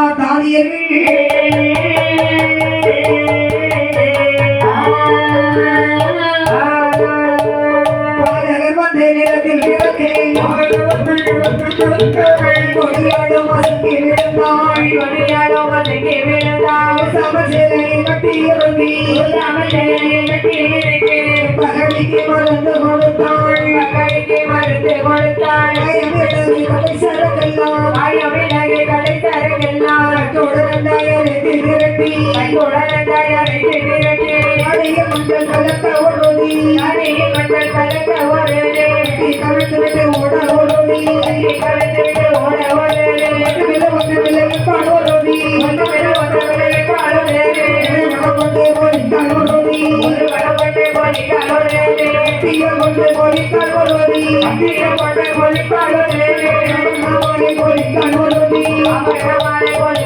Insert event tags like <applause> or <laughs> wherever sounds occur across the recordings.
மனமகிழ்ந்தா தானியர்கள் வந்த நேரத்தில் பிறக்கிறேன் கொடியாடும் அசங்கி விழுந்தாள் கொடியாடோ வதங்கி விழுந்தாள் சமசிலை கட்டி இறங்கி. பகடிக்கு மருந்து கொடுத்தாள். மகளிக்கு மருந்து கொடுத்தாள்.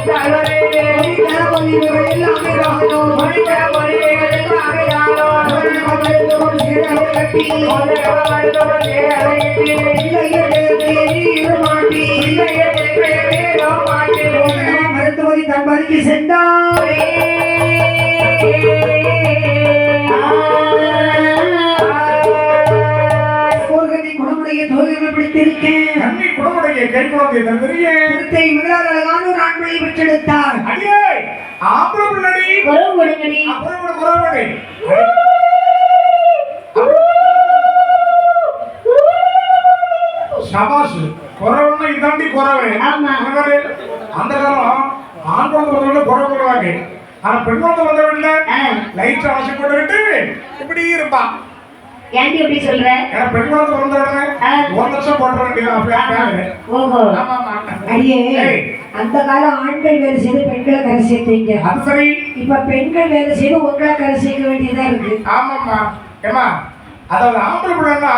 திரட்டி மருத்துவரி தன்பதிக்கு குணமுடைய பிடித்திருக்கேன் குணமுடைய தந்திரியே திருத்தை அழகான ஒரு பெற்றெடுத்தார் அடியே ஆம்பளை கொடுங்கடி அப்புறம் குறவடி சபாஷ் குறவன்னா இதாண்டி குறவு அந்த காலம் ஆண் குழந்தை வந்தவங்க குறவு போடுவாங்க. ஆனா பெண் குழந்தை வந்த வீட்டுல லைட் அவசியம் போட்டுக்கிட்டு இப்படி இருப்பா. ஏன்டி எப்படி சொல்ற? பெண் குழந்தை வந்த உடனே. ஒரு லட்சம் போட்டுற வேண்டியது ஓஹோ. ஏய், அந்த காலம் ஆண்கள் வேலை செய்து பெண்களை கரை சேர்த்தீங்க அது சரி. இப்ப பெண்கள் வேலை செய்து உங்களை கரை சேர்க்க வேண்டியதா இருக்கு? ஆமாம்மா. ஏமா அதாவது ஆம்பளை பிள்ளைன்னா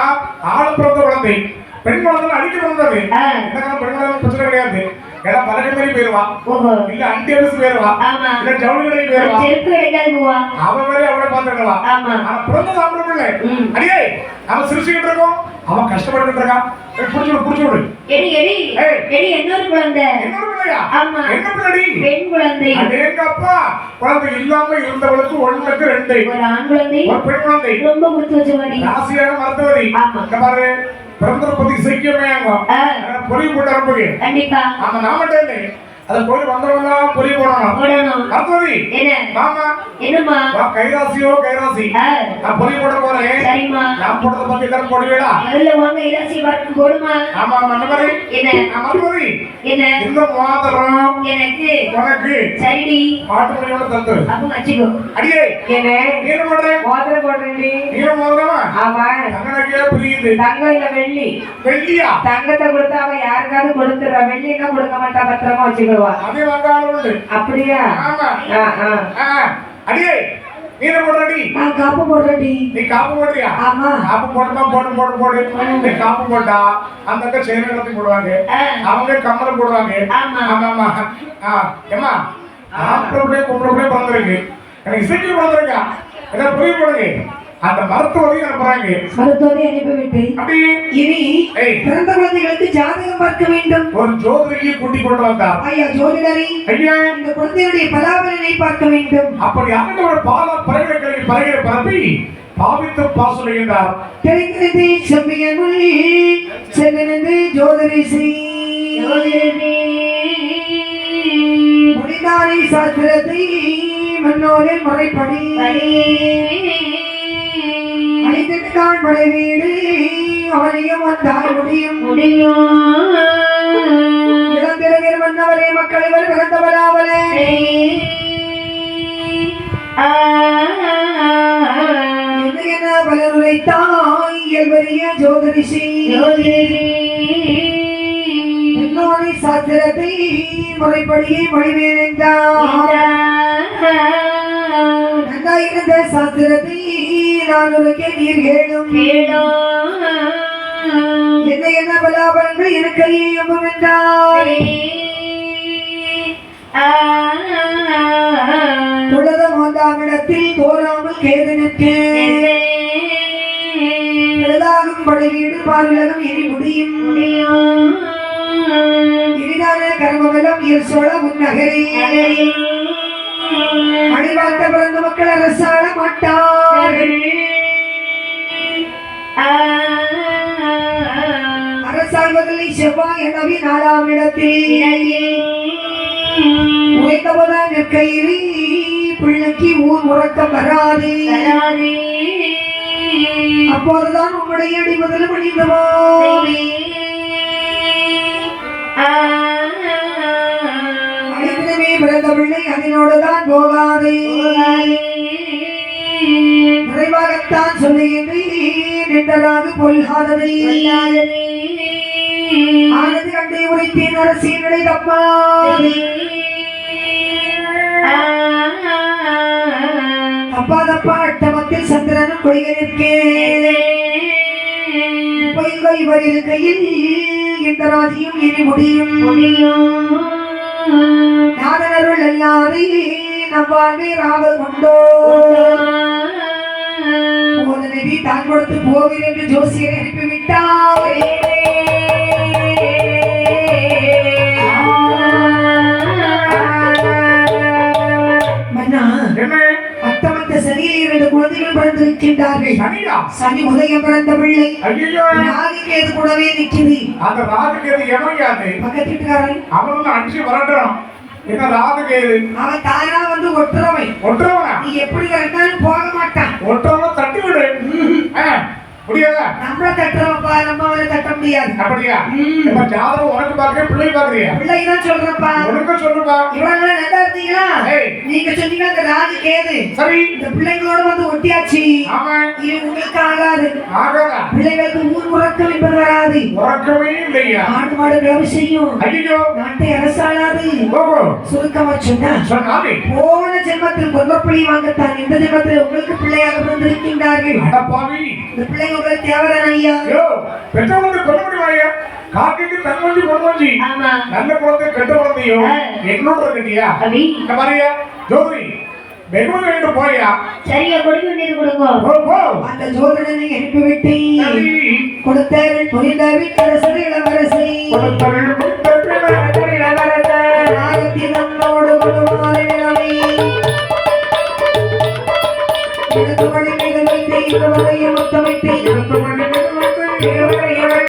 ஆள் பிறந்த குழந்தை பெண் குழந்தை. அடிக்க பிறந்தது காலம் பெண் குழந்தை பிரச்சனை கிடையாது. ஏன்னா பலகை மாதிரி போயிருவா. ஓஹோ. இல்ல அண்டி அடிச்சு போயிருவா. ஆமா. இல்ல ஜவுளி கடைக்கு போயிருவா. செருப்பு கிடைக்காது போவா? அவ மாதிரி அவளை பாத்துக்கலாம் ஆமா. ஆனா பிறந்தது ஆம்பளை பிள்ளை. அடியே அவன் சிரிச்சுக்கிட்டு இருக்கோம். அவன் கஷ்டப்பட்டுக்கிட்டு இருக்கான் புடிச்சு விடு புடிச்சு விடு எடி எடி. எடி இன்னொரு குழந்தை என்னோட பிள்ளையா ஆமா. என்ன பிள்ளடி பெண் குழந்தை அடேங்கப்பா குழந்தை இல்லாம இருந்தவளுக்கு ஒண்ணுக்கு ரெண்டு ஒரு ஆண் குழந்தை ஒரு பெண் குழந்தை ரொம்ப கொடுத்து வச்சவடி ராசியான மருத்துவரி. இந்த பாரு பிறந்தர பத்தி சீக்கிரமே ஆகும் ஆ. பொறி போட்டு அனுப்புங்க கண்டிப்பா நான் மட்டும் இல்லை அது பொறி வந்தவங்க பொறி போடணும் மருத்துவரி என்ன மாமா என்னம்மா? வா கைராசியோ கைராசி. நான் பொறி போட போறேன் சரிம்மா. நான் போட்டத பத்தி போடுவீடா வாங்க போடுமா? ஆமா மாதிரி. என்ன? நான் மருத்துவரி என்ன? இந்த மோதிரம் எனக்கு. உனக்கு சரிடி. பாட்டு மணியோட தந்து. அப்ப வச்சுக்கோ. அடியே. என்ன? என்ன பண்ற? மோதிரம் போடுறேன்டி. நீ மோதிரமா ஆமா. தங்கனக்கே புரியுது. தங்கம் இல்ல வெள்ளி. வெள்ளியா? தங்கத்தை கொடுத்தா அவன் யாருக்காவது கொடுத்துறா வெள்ளி என்ன கொடுக்க மாட்டா? பத்திரமா வச்சுக்கிடுவா. அதே உண்டு. அப்படியா? ஆமா. ஆ, ஆ. அடியே நீ என்ன பண்றடி நான் காப்பு போடுறேன்டி. நீ காப்பு போடுறியா? ஆமா. காப்பு போட்டுமா போட்டு போட்டு போடு. நீ காப்பு போட்டா அந்த அக்கா செயின் இடத்துக்கு போடுவாங்க. அவங்க கம்மலம் போடுவாங்க. ஆமா. ஆமா ஆ ஏமா பொம்பளை பிறந்திருக்கு. எனக்கு இசைக்கு பிறந்திருக்கா. ஏதாவது புரிய போடுங்க அந்த மருத்துவரையும் அனுப்புறாங்க. மருத்துவரை அனுப்பிவிட்டு இனி. பிறந்த குழந்தைகளுக்கு ஜாதகம் பார்க்க வேண்டும். ஒரு ஜோதிரியை கூட்டி கொண்டு வந்தார். ஐயா ஜோதிடரை ஐயா. இந்த குழந்தையுடைய பலாபலனை பார்க்க வேண்டும். அப்படி ஆண்டவர் பால பறவைகளை பறவை பரப்பி பாவித்து பாசுகிறார் தெரிகிறது செம்மியனுள் செல்லினது ஜோதிரிசி ஜோதிடமே. முடிந்தாரை சாஸ்திரத்தை மன்னோரின் முறைப்படி அழைத்துட்டான் படை வீடு அவனையும் வந்தால் முடியும் முடியும் இளந்திரவியர் மன்னவரே மக்கள் இவர் பிறந்தவராவலே என்ன என பலர் உரைத்தாய் இயல்பறிய ஜோதிடமே. மன்னோரை சாஸ்திரத்தை முறைப்படியே மொழிவேன் நன்றாயிருந்த சாஸ்திரத்தை நான் உனக்கே நீர் கேளும். என்ன என்ன பலாபலங்கள் இருக்கையே எம்பும் என்றார் ஆ, துளத மாந்தாமிடத்தில் தோறாமல் கேது நிற்கேன் எழுதாகும் படை வீடு பாலுலகம் இனி முடியும். இனிதான கர்மமெல்லாம் இயல் சோழ முன்னகரே. அடிவாழ்த்த பிறந்த மக்கள் அரசாள மாட்டார்கள் அரசாள்வதில்லை செவ்வாய் எனவே நாலாம் இடத்தில். உரைத்தவதா நெற்கையிலே பிள்ளைக்கு ஊர் உறக்கம் வராது. அப்போதுதான் உம்முடைய அடிமதில் மணிந்தவோ அடித்தனமே பிறந்த பிள்ளை அதனோடுதான் போகாது. நிறைவாகத்தான் சொல்லுகின்றேன் என்றதாக பொல்லாததை. ஆனது கண்டே உரைத்தேன் அரசியலை தப்பா. தப்பா தப்பா அட்டமத்தில் சந்திரனும் கொள்கை நிற்கேன் இவர் இருக்கையில் இந்த ராஜ்யம் இனி முடியும். ஞானருள் எல்லாரி நம் வாழ்வே ராவல் கொண்டோ போது தான் கொடுத்து போவீர் என்று ஜோசியர் அனுப்பிவிட்டாரே. பிறந்திருக்கின்றார்கள் சனியா சனி உதயம் பிறந்த பிள்ளை. ஐயோ ராகிகேது கூடவே நிற்குது அந்த ராதுகேது எமையாது பக்கத்து வீட்டுக்காரன் அவனும் அடிச்சு வரட்டும் என்ன ராதுகேது? அவன் தானா வந்து ஒட்டுறவன். ஒட்டுறவனா? நீ எப்படி கரெக்டாலும் போக மாட்டான். ஒட்டுறவன தட்டி விடு <laughs> முடியாதா நம்மள தட்டுறவப்பா நம்ம அவனை தட்ட முடியாது. அப்படியா? இப்ப ஜாதகம் உனக்கு பாக்குறியா பிள்ளை பாக்குறியா பிள்ளைதான் சொல்றப்பா. உனக்கு சொல்லுப்பா இவங்க நல்லா இருந்தீங்களா. நீங்க சொன்னீங்க அந்த ராஜு கேது. சரி. இந்த பிள்ளைங்களோட வந்து ஒட்டியாச்சு. ஆமா இது உங்களுக்கு ஆகாது. ஆகாதா? பிள்ளைகளுக்கு ஊர் உறக்கம் என்பது வராது. உறக்கமே இல்லையா? ஆடு மாடு கிளம்பி செய்யும். ஐயோ நாட்டை அரசாளாது. சுருக்கமா சொன்னா போன ஜென்மத்தில் கொல்லப்பள்ளி வாங்கத்தான். இந்த ஜென்மத்தில் உங்களுக்கு பிள்ளையாக பிறந்திருக்கின்றார்கள். இந்த பிள்ளைங்க உங்களுக்கு தேவையான ஐயா. ஐயோ பெற்றவங்க கொல்ல முடியுமாயா காக்கைக்கு தன்வஞ்சி பொன்வஞ்சி நல்ல குழந்தை கெட்ட குழந்தையோ இருக்கட்டியா அபி. இந்த மாதிரியா ஜோதி வெகுமதி வாங்கிட்டு போயா? சரியா கொடுக்க வேண்டியது கொடுங்க. போ போ. அந்த ஜோதிடனை இளவரசி. கொடுத்தவள்